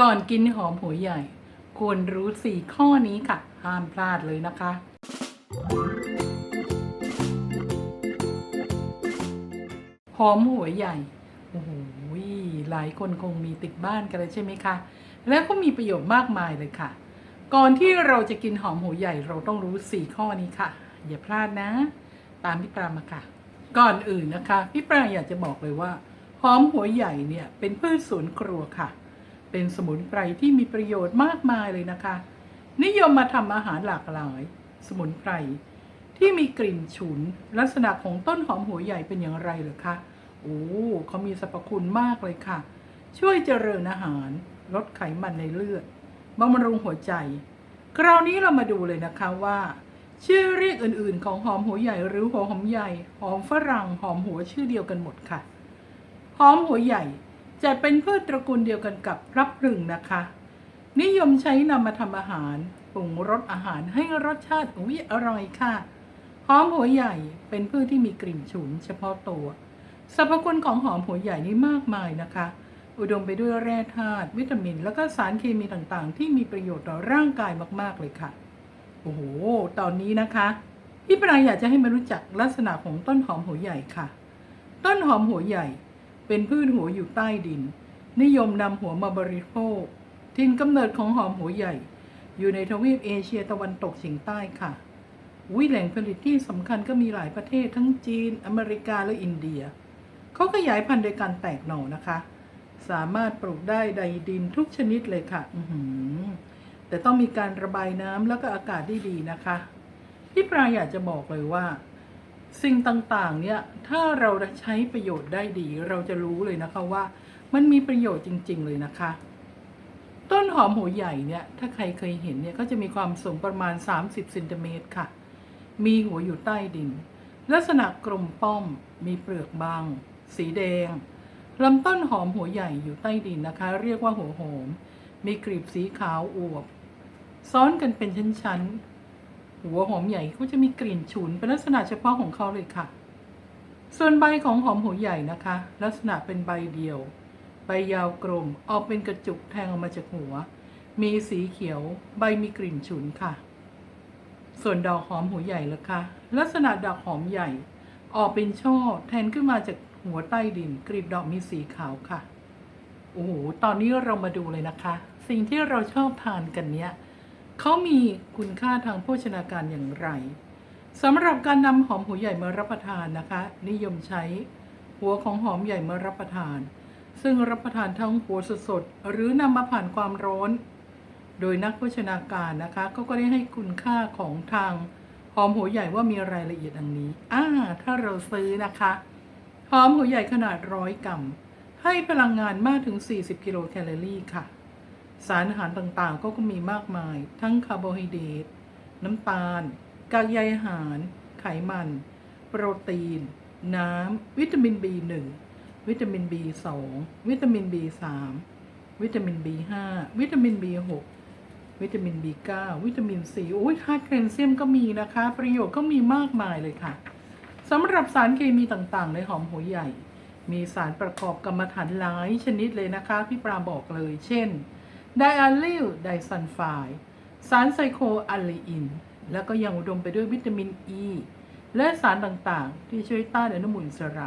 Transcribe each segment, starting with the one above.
ก่อนกินหอมหัวใหญ่ ควรรู้สี่ข้อนี้ค่ะ ห้ามพลาดเลยนะคะ หอมหัวใหญ่ โอ้โหหลายคนคงมีติดบ้านกันเลยใช่ไหมคะ แล้วก็มีประโยชน์มากมายเลยค่ะ ก่อนที่เราจะกินหอมหัวใหญ่เราต้องรู้สี่ข้อนี้ค่ะ อย่าพลาดนะ ตามพี่ปรามาค่ะ ก่อนอื่นนะคะ พี่ปราอยากจะบอกเลยว่าหอมหัวใหญ่เนี่ยเป็นพืชสวนครัวค่ะ เป็นสมุนไพรที่มีประโยชน์มากมายเลยนะคะ นิยมมาทำอาหารหลากหลาย สมุนไพรที่มีกลิ่นฉุน ลักษณะของต้นหอมหัวใหญ่เป็นอย่างไรเหรอคะโอ้เขามีสรรพคุณมากเลยค่ะ ช่วยเจริญอาหาร ลดไขมันในเลือดบำรุงหัวใจ คราวนี้เรามาดูเลยนะคะว่า ชื่อเรียกอื่นๆ ของหอมหัวใหญ่หรือหัวหอมใหญ่ หอมฝรั่งหอมหัวชื่อเดียวกันหมดค่ะ หอมหัวใหญ่ จะเป็นพืชตระกูลเดียวกันกับพลับพลึงนะคะ นิยมใช้นำมาทำอาหารปรุงรสอาหารให้รสชาติอุ๊ยอร่อยค่ะหอมหัวใหญ่เป็นพืชที่มีกลิ่นฉุนเฉพาะตัวสรรพคุณของหอมหัวใหญ่นี่มากมายนะคะ อุดมไปด้วยแร่ธาตุวิตามิน แล้วก็สารเคมีต่างๆ ที่มีประโยชน์ต่อร่างกายมากๆเลยค่ะโอ้โหตอนนี้นะคะ พี่ปรายอยากจะให้มารู้จักลักษณะของต้นหอมหัวใหญ่ค่ะ ต้นหอมหัวใหญ่ เป็นพืชหัวอยู่ใต้ดิน นิยมนำหัวมาบริโภคถิ่นกำเนิดของหอมหัวใหญ่ อยู่ในทวีปเอเชียตะวันตกเฉียงใต้ค่ะวิแหล่งผลิตที่สำคัญก็มีหลายประเทศทั้งจีน อเมริกาและอินเดีย เขาขยายพันธุ์โดยการแตกหน่อนะคะ สามารถปลูกได้ในดินทุกชนิดเลยค่ะอืแต่ต้องมีการระบายน้ำแล้วก็อากาศที่ดีนะคะ พี่ปลาอยากจะบอกเลยว่า สิ่งต่างๆ เนี่ย ถ้าเราใช้ประโยชน์ได้ดี เราจะรู้เลยนะคะว่า มันมีประโยชน์จริง ๆ เลยนะคะ ต้นหอมหัวใหญ่เนี่ย ถ้าใครเคยเห็นเนี่ย ก็จะมีความสูงประมาณ 30เซนติเมตรค่ะ มีหัวอยู่ใต้ดิน ลักษณะกลมป้อม มีเปลือกบาง สีแดงลำต้นหอมหัวใหญ่อยู่ใต้ดินนะคะ เรียกว่าหัวหอม มีกลีบสีขาวอวบ ซ้อนกันเป็นชั้นๆ หัวหอมใหญ่เขาจะมีกลิ่นฉุนเป็นลักษณะเฉพาะของเขาเลยค่ะ ส่วนใบของหอมหัวใหญ่นะคะ ลักษณะเป็นใบเดียว ใบยาวกลมออกเป็นกระจุกแทงออกมาจากหัว มีสีเขียว ใบมีกลิ่นฉุนค่ะ ส่วนดอกหอมหัวใหญ่ละคะลักษณะดอกหอมใหญ่ ออกเป็นช่อแทนขึ้นมาจากหัวใต้ดินกลีบดอกมีสีขาวค่ะโอ้โหตอนนี้เรามาดูเลยนะคะ สิ่งที่เราชอบทานกันเนี้ย เขามีคุณค่าทางโภชนาการอย่างไรสำหรับการนำหอมหัวใหญ่มารับประทานนะคะ นิยมใช้หัวของหอมใหญ่มารับประทาน ซึ่งรับประทานทั้งหัวสดๆหรือนำมาผ่านความร้อน โดยนักโภชนาการนะคะก็ก็ได้ให้คุณค่าของทางหอมหัวใหญ่ว่ามีรายละเอียดดังนี้อ่าถ้าเราซื้อนะคะหอมหัวใหญ่ขนาดร้อยกรัมให้พลังงานมากถึง 40 กิโลแคลอรี่ค่ะ สารอาหารต่างๆ ก็มีมากมาย ทั้งคาร์โบไฮเดรตน้ำตาลกากใยอาหาร ไขมัน โปรตีน น้ำ วิตามิน B1 วิตามิน B2 วิตามิน B3 วิตามิน B5 วิตามิน B6 วิตามิน B9 วิตามิน C โอ้ยธาตุแคลเซียมก็มีนะคะ ประโยชน์ก็มีมากมายเลยค่ะสำหรับสารเคมีต่างๆ ในหอมหัวใหญ่ มีสารประกอบกรรมฐานหลายชนิดเลยนะคะ พี่ปราบอกเลย เช่น ไดอะลิลไดซัลไฟด์สารไซโคอัลลีอิน แล้วก็ยังอุดมไปด้วยวิตามินอ e, ีและสารต่างๆ ที่ช่วยต้านอนุมูลอิสระ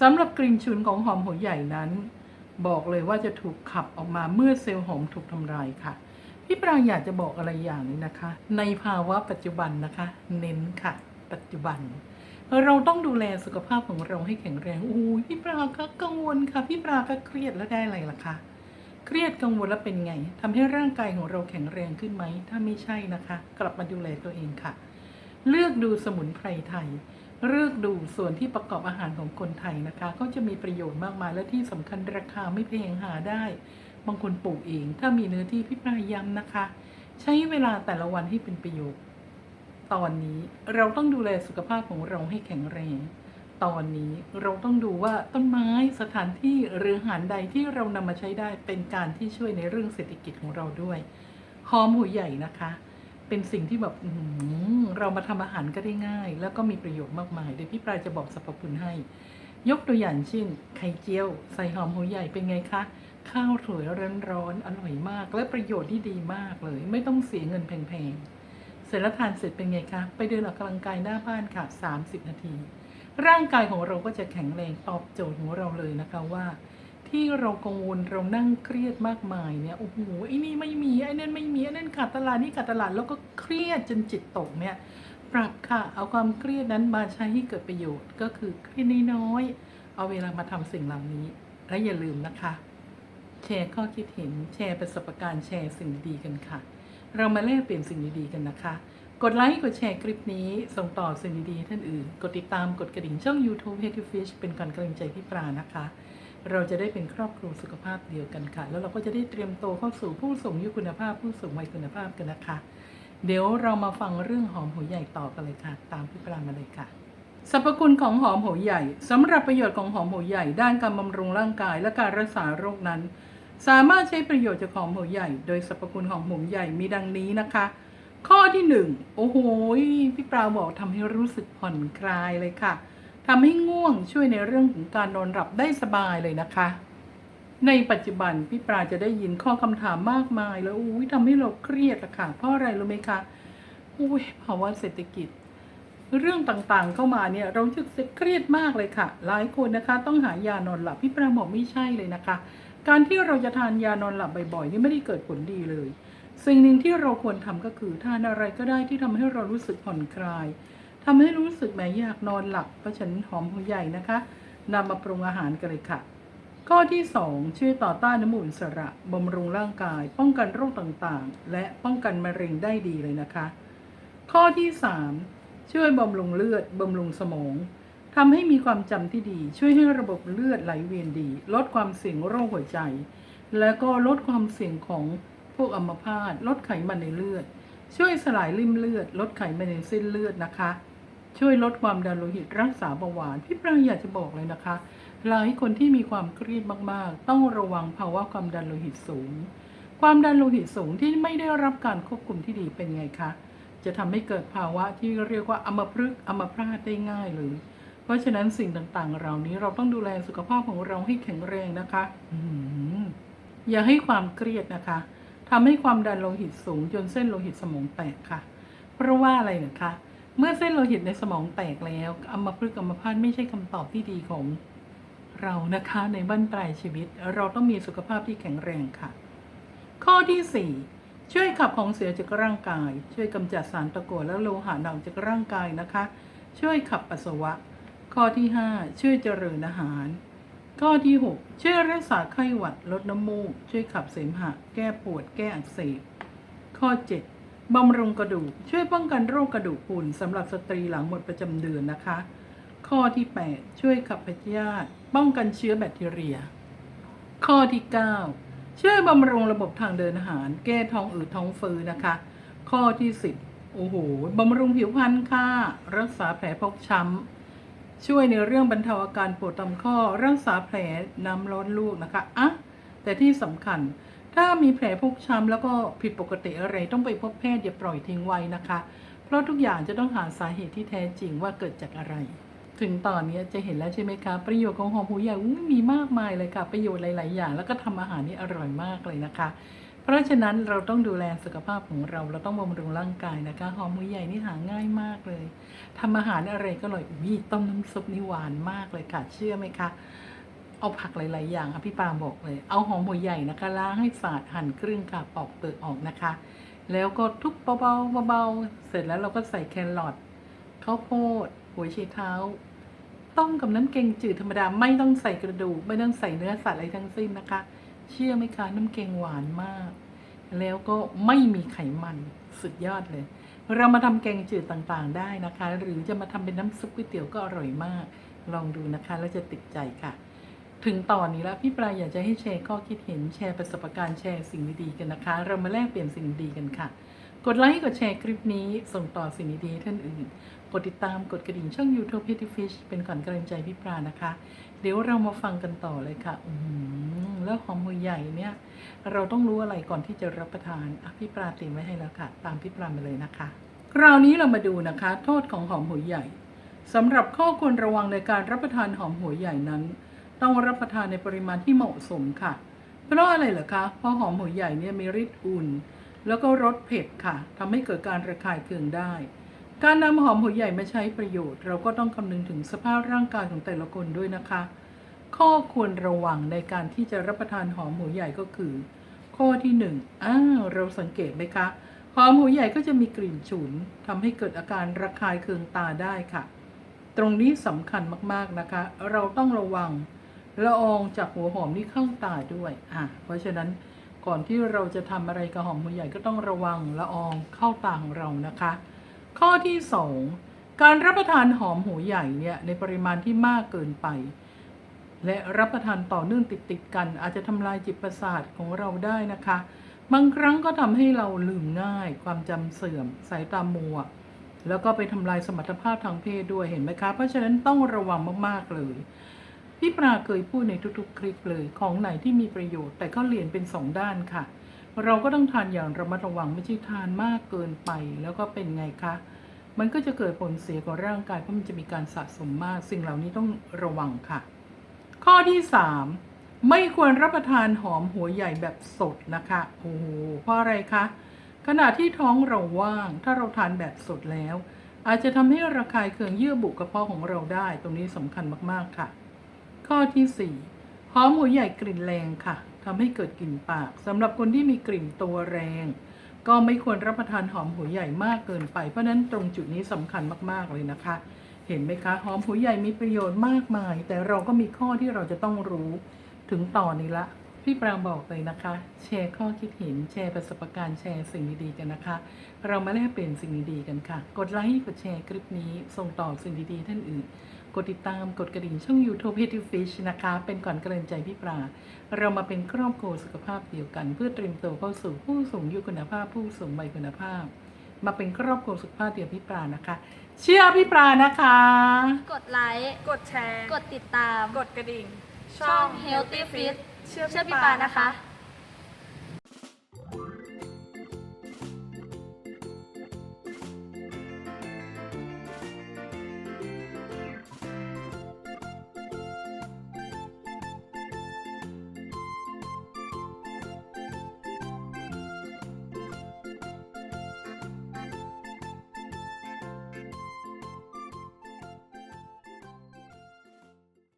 สำหรับกลิ่นฉุนของหอมหัวใหญ่นั้น บอกเลยว่าจะถูกขับออกมาเมื่อเซลล์หอมถูกทำลายค่ะ พี่ปรางอยากจะบอกอะไรอย่างนี้นะคะ ในภาวะปัจจุบันนะคะ เน้นค่ะ ปัจจุบัน เราต้องดูแลสุขภาพของเราให้แข็งแรงอู้พี่ปราก็กังวลค่ะ พี่ปราก็เครียดแล้วได้อะไรล่ะคะ รียดกังวลแล้วเป็นไงทำให้ร่างกายของเราแข็งแรงขึ้นไหม ถ้าไม่ใช่นะคะ กลับมาดูแลตัวเองค่ะ เลือกดูสมุนไพรไทย เลือกดูส่วนที่ประกอบอาหารของคนไทยนะคะ ก็จะมีประโยชน์มากมาย และที่สำคัญราคาไม่แพงหาได้ บางคนปลูกเอง ถ้ามีเนื้อที่พี่ปรายย้ำนะคะ ใช้เวลาแต่ละวันให้เป็นประโยชน์ ตอนนี้เราต้องดูแลสุขภาพของเราให้แข็งแรง ตอนนี้เราต้องดูว่าต้นไม้สถานที่หรืออาหารใดที่เรานำมาใช้ได้เป็นการที่ช่วยในเรื่องเศรษฐกิจของเราด้วยหอมหัวใหญ่นะคะ เป็นสิ่งที่แบบเรามาทำอาหารก็ได้ง่าย แล้วก็มีประโยชน์มากมายเดี๋ยวพี่ปลายจะบอกสรรพคุณให้ ยกตัวอย่างเช่น ไข่เจียว ใส่หอมหัวใหญ่เป็นไงคะข้าวสวยร้อนๆอร่อยมาก และประโยชน์ที่ดีมากเลย ไม่ต้องเสียเงินแพงๆเสร็จแล้วทานเสร็จเป็นไงคะ ไปเดินออกกำลังกายหน้าบ้านค่ะ 30 นาที ร่างกายของเราก็จะแข็งแรงตอบโจทย์ของเราเลยนะคะว่า ที่เรากังวลเรานั่งเครียดมากมายเนี่ยโอ้โหไอ้นี่ไม่มีไอ้นั่นไม่มีไอ้นั่นขาดตลาดนี่ขาดตลาดแล้วก็เครียดจนจิตตกเนี่ยปรับค่ะเอาความเครียดนั้นมาใช้ให้เกิดประโยชน์ก็คือเครียดน้อยๆเอาเวลามาทำสิ่งเหล่านี้และอย่าลืมนะคะ แชร์ข้อคิดเห็นแชร์ประสบการณ์แชร์สิ่งดีกันค่ะ เรามาแลกเปลี่ยนสิ่งดีๆกันนะคะ กดไลค์ กดแชร์คลิปนี้ ส่งต่อสิ่งดีๆท่านอื่น กดติดตามกดกระดิ่งช่อง YouTube h e a d Fish เป็นการกำลังใจที่ปลานะคะ เราจะได้เป็นครอบครัวสุขภาพเดียวกันค่ะ แล้วเราก็จะได้เตรียมโตเข้าสู่ผู้สูงอายุคุณภาพ ผู้สูงวัยคุณภาพกันนะคะ เดี๋ยวเรามาฟังเรื่องหอมหัวใหญ่ต่อกันเลยค่ะ ตามพี่ปลามาเลยค่ะสรรพคุณของหอมหัวใหญ่สำหรับประโยชน์ของหอมหัวใหญ่ด้านการบำรุงร่างกายและการรักษาโรคนั้น สามารถใช้ประโยชน์จากหอมหัวใหญ่ โดยสรรพคุณของหอมใหญ่มีดังนี้นะคะ ข้อที่หนึ่งโอ้โหพี่ปลาบอกทำให้รู้สึกผ่อนคลายเลยค่ะทำให้ง่วงช่วยในเรื่องของการนอนหลับได้สบายเลยนะคะ ในปัจจุบันพี่ปลาจะได้ยินข้อคำถามมากมาย แล้วอุ้ยทำให้เราเครียดอะค่ะเพราะอะไรรู้ไหมคะอุ้ยภาวะเศรษฐกิจ เรื่องต่างๆเข้ามาเนี่ยเราจะเครียดมากเลยค่ะ หลายคนนะคะ ต้องหายานอนหลับพี่ปราบอกไม่ใช่เลยนะคะ การที่เราจะทานยานอนหลับบ่อยๆนี่ไม่ได้เกิดผลดีเลย สิ่งหนึ่งที่เราควรทำก็คือทานอะไรก็ได้ที่ทำให้เรารู้สึกผ่อนคลายทำให้รู้สึกแหมอยากนอนหลับเพราะฉันหอมหัวใหญ่นะคะนำมาปรุงอาหารกันเลยค่ะ ข้อที่ 2 ช่วยต่อต้านน้ำมูกอิสระบำรุงร่างกาย ป้องกันโรคต่างๆ และป้องกันมะเร็งได้ดีเลยนะคะ ข้อที่ 3 ช่วยบำรุงเลือดบำรุงสมองทำให้มีความจำที่ดี ช่วยให้ระบบเลือดไหลเวียนดี ลดความเสี่ยงโรคหัวใจ และก็ลดความเสี่ยงของ พวกอัมพาตลดไขมันในเลือด ช่วยสลายริ่มเลือด ลดไขมันในเส้นเลือดนะคะ ช่วยลดความดันโลหิตรักษาเบาหวานพี่ปรางอยากจะบอกเลยนะคะ หลายคนที่มีความเครียดมากๆ ต้องระวังภาวะความดันโลหิตสูง ความดันโลหิตสูงที่ไม่ได้รับการควบคุมที่ดีเป็นไงคะจะทำให้เกิดภาวะที่เรียกว่าอัมพฤกษ์อัมพาตได้ง่ายเลย เพราะฉะนั้นสิ่งต่างๆ เหล่านี้เราต้องดูแลสุขภาพของเราให้แข็งแรงนะคะ อย่าให้ความเครียดนะคะ ทำให้ความดันโลหิตสูงจนเส้นโลหิตสมองแตกค่ะ เพราะว่าอะไรนะคะ เมื่อเส้นโลหิตในสมองแตกแล้วอัมพฤกษ์อัมพาตไม่ใช่คำตอบที่ดีของเรานะคะในบ้านปลายชีวิต เราต้องมีสุขภาพที่แข็งแรงค่ะ ข้อที่ 4 ช่วยขับของเสียจากร่างกาย ช่วยกำจัดสารตะกั่วและโลหะหนักจากร่างกายนะคะ ช่วยขับปัสสาวะ ข้อที่ 5 ช่วยเจริญอาหาร ข้อที่ 6 ช่วยรักษาไข้หวัดลดน้ำมูก ช่วยขับเสมหะ แก้ปวด แก้อักเสบ ข้อ 7บำรุงกระดูก ช่วยป้องกันโรคกระดูกพรุนสำหรับสตรีหลังหมดประจำเดือนนะคะ ข้อที่ 8 ช่วยขับพยาธิป้องกันเชื้อแบคทีเรีย ข้อที่ 9 ช่วยบำรุงระบบทางเดินอาหาร แก้ท้องอืดท้องฟืนะคะ ข้อที่ 10 โอ้โหบำรุงผิวพรรณค่ะ รักษาแผลพกช้ำ ช่วยในเรื่องบรรเทาอาการปวดตามข้อรักษาแผลน้ำร้อนลูกนะคะอะแต่ที่สำคัญ ถ้ามีแผลพกช้ำแล้วก็ผิดปกติอะไรต้องไปพบแพทย์อย่าปล่อยทิ้งไว้นะคะ เพราะทุกอย่างจะต้องหาสาเหตุที่แท้จริงว่าเกิดจากอะไร ถึงตอนนี้จะเห็นแล้วใช่ไหมคะประโยชน์ของหอมหัวใหญ่มีมากมายเลยค่ะ ประโยชน์หลาย ๆ อย่าง แล้วก็ทำอาหารนี่อร่อยมากเลยนะคะ เพราะฉะนั้นเราต้องดูแลสุขภาพของเรา เราต้องบำรุงร่างกายนะคะ หอมหัวใหญ่นี่หาง่ายมากเลยทำอาหารอะไรก็อร่อยอุ๊ยต้มน้ำซุปนี่หวานมากเลยค่ะ เชื่อไหมคะ เอาผักหลาย ๆ อย่างอพี่ปาบอกเลย เอาหอมหัวใหญ่นะคะล้างให้สะอาดหั่นครึ่งค่ะปอกเปลือกออกนะคะ แล้วก็ทุบเบาๆเบาๆเสร็จแล้วเราก็ใส่แครอทข้าวโพดหัวไชเท้าต้มกับน้ำแกงจืดธรรมดาไม่ต้องใส่กระดูกไม่ต้องใส่เนื้อสัตว์อะไรทั้งสิ้นนะคะ เชื่อไหมคะน้ำแกงหวานมาก แล้วก็ไม่มีไขมันสุดยอดเลย เรามาทำแกงจืดต่างๆ ได้นะคะ หรือจะมาทำเป็นน้ำซุปก๋วยเตี๋ยวก็อร่อยมาก ลองดูนะคะแล้วจะติดใจค่ะ ถึงตอนนี้แล้วพี่ปลายอยากจะให้แชร์ข้อคิดเห็นแชร์ประสบการณ์แชร์สิ่งดีๆกันนะคะ เรามาแลกเปลี่ยนสิ่งดีกันค่ะ กดไลค์ กดแชร์คลิปนี้ ส่งต่อสิ่งดีๆท่านอื่น กดติดตามกดกระดิ่งช่อง YouTube p e t t y Fish เป็นขวัญกำลังใจพี่ปลานะคะ เดี๋ยวเรามาฟังกันต่อเลยค่ะอืแล้วหอมหัวใหญ่เนี่ย เราต้องรู้อะไรก่อนที่จะรับประทานอะพี่ปลาเตรียมไว้ให้แล้วค่ะ ตามพี่ปลามาเลยนะคะ คราวนี้เรามาดูนะคะ โทษของหอมหัวใหญ่สำหรับข้อควรระวังในการรับประทานหอมหัวใหญ่นั้น ต้องรับประทานในปริมาณที่เหมาะสมค่ะ เพราะอะไรเหรอคะ เพราะหอมหัวใหญ่เนี่ยมีฤทธิ์อุ่น แล้วก็รสเผ็ดค่ะทำให้เกิดการระคายเคืองได้ การนำหอมหัวใหญ่มาใช้ประโยชน์ เราก็ต้องคำนึงถึงสภาพร่างกายของแต่ละคนด้วยนะคะ ข้อควรระวังในการที่จะรับประทานหอมหัวใหญ่ก็คือ ข้อที่หนึ่งอ้าวเราสังเกตไหมคะหอมหัวใหญ่ก็จะมีกลิ่นฉุนทำให้เกิดอาการระคายเคืองตาได้ค่ะ ตรงนี้สำคัญมากๆนะคะ เราต้องระวังละอองจากหัวหอมนี่เข้าตาด้วยอะเพราะฉะนั้น ก่อนที่เราจะทำอะไรกับหอมหัวใหญ่ก็ต้องระวังละอองเข้าตาของเรานะคะ ข้อที่สองการรับประทานหอมหัวใหญ่เนี่ยในปริมาณที่มากเกินไป และรับประทานต่อเนื่องติดๆกัน อาจจะทำลายจิตประสาทของเราได้นะคะ บางครั้งก็ทำให้เราลืมง่าย ความจำเสื่อม สายตามัว แล้วก็ไปทำลายสมรรถภาพทางเพศด้วยเห็นไหมคะ เพราะฉะนั้นต้องระวังมากๆเลย พี่ปราเคยพูดในทุกๆ คลิปเลยของไหนที่มีประโยชน์แต่ก็เรียนเป็นสองด้านค่ะ เราก็ต้องทานอย่างระมัดระวังไม่ใช่ทานมากเกินไปแล้วก็เป็นไงคะ มันก็จะเกิดผลเสียกับร่างกายเพราะมันจะมีการสะสมมาก สิ่งเหล่านี้ต้องระวังค่ะ ข้อที่ 3 ไม่ควรรับประทานหอมหัวใหญ่แบบสดนะคะโอ้โหเพราะอะไรคะขณะที่ท้องเราว่าง ถ้าเราทานแบบสดแล้ว อาจจะทำให้ระคายเคืองเยื่อบุกระเพาะของเราได้ ตรงนี้สำคัญมากๆค่ะ ข้อที่ 4 หอมหัวใหญ่กลิ่นแรงค่ะทำให้เกิดกลิ่นปากสำหรับคนที่มีกลิ่นตัวแรง ก็ไม่ควรรับประทานหอมหัวใหญ่มากเกินไป เพราะฉะนั้นตรงจุดนี้สำคัญมากๆเลยนะคะ เห็นไหมคะ หอมหัวใหญ่มีประโยชน์มากมาย แต่เราก็มีข้อที่เราจะต้องรู้ถึงตอนนี้ละ พี่ปรางบอกเลยนะคะ แชร์ข้อคิดเห็นแชร์ประสบการณ์แชร์สิ่งดีๆกันนะคะ เรามาแลกเปลี่ยนสิ่งดีๆกันค่ะ กดไลค์กดแชร์คลิปนี้ ส่งต่อสิ่งดีๆท่านอื่น กดติดตามกดกระดิ่งช่อง YouTube h e a d y Fish นะคะ เป็นก่อนกำลังใจพี่ปรา เรามาเป็นครอบครัวสุขภาพเดียวกัน เพื่อเตรียมตัวเข้าสู่ผู้สูงอายุคุณภาพ ผู้สูงวัยคุณภาพ มาเป็นครอบครัวสุขภาพเดียวพี่ปรานะคะ เชื่อพี่ปรานะคะ กดไลค์ กดแชร์ กดติดตาม กดกระดิ่ง ช่อง Healthy Fit เชื่อเชื่อพี่ปานะคะ